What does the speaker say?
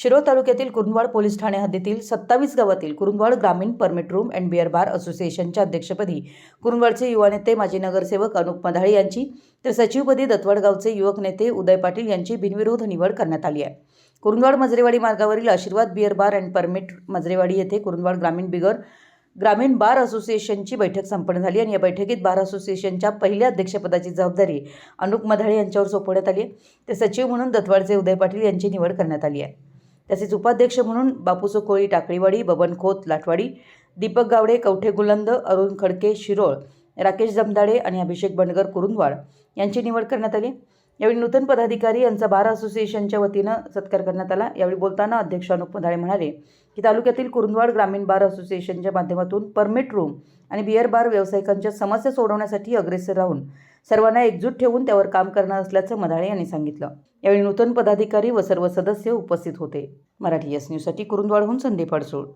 शिरोळ तालुक्यातील कुरुंदवाड पोलीस ठाणे हद्दीतील सत्तावीस गावातील कुरुंदवाड ग्रामीण permit room and beer bar असोसिएशनच्या अध्यक्षपदी कुरुंदवाडचे युवा नेते माजी नगरसेवक अनुप मधाळे यांची तर सचिवपदी दत्तवाडगावचे युवक नेते उदय पाटील यांची बिनविरोध निवड करण्यात आली आहे. कुरुंदवाड मजरेवाडी मार्गावरील Ashirwad beer bar and permit Majrewadi येथे कुरुंदवाड ग्रामीण बिगर ग्रामीण बार असोसिएशनची बैठक संपन्न झाली आणि या बैठकीत बार असोसिएशनच्या पहिल्या अध्यक्षपदाची जबाबदारी अनुप मधाळे यांच्यावर सोपवण्यात आली आहे. तर सचिव म्हणून दत्तवाडचे उदय पाटील यांची निवड करण्यात आली आहे. तसेच उपाध्यक्ष म्हणून बापूसो कोळी टाकळीवाडी बबन खोत लाटवाडी दीपक गावडे कवठे गुलंद अरुण खडके शिरोळ राकेश जमदाडे आणि अभिषेक बंडगर कुरुंदवाड यांची निवड करण्यात आली. यावेळी नूतन पदाधिकारी यांचा बार असोसिएशनच्या वतीनं सत्कार करण्यात आला. यावेळी बोलताना अध्यक्ष अनुप मधाळे म्हणाले की तालुक्यातील कुरुंदवाड ग्रामीण बार असोसिएशनच्या माध्यमातून परमिट रूम आणि बिअर बार व्यावसायिकांच्या समस्या सोडवण्यासाठी अग्रेसर राहून सर्वांना एकजूट ठेवून त्यावर काम करणार असल्याचं मधाळे यांनी सांगितलं. यावेळी नूतन पदाधिकारी व सर्व सदस्य उपस्थित होते. मराठी एस न्यूजसाठी कुरुंदवाडहून संदीप अडसूळ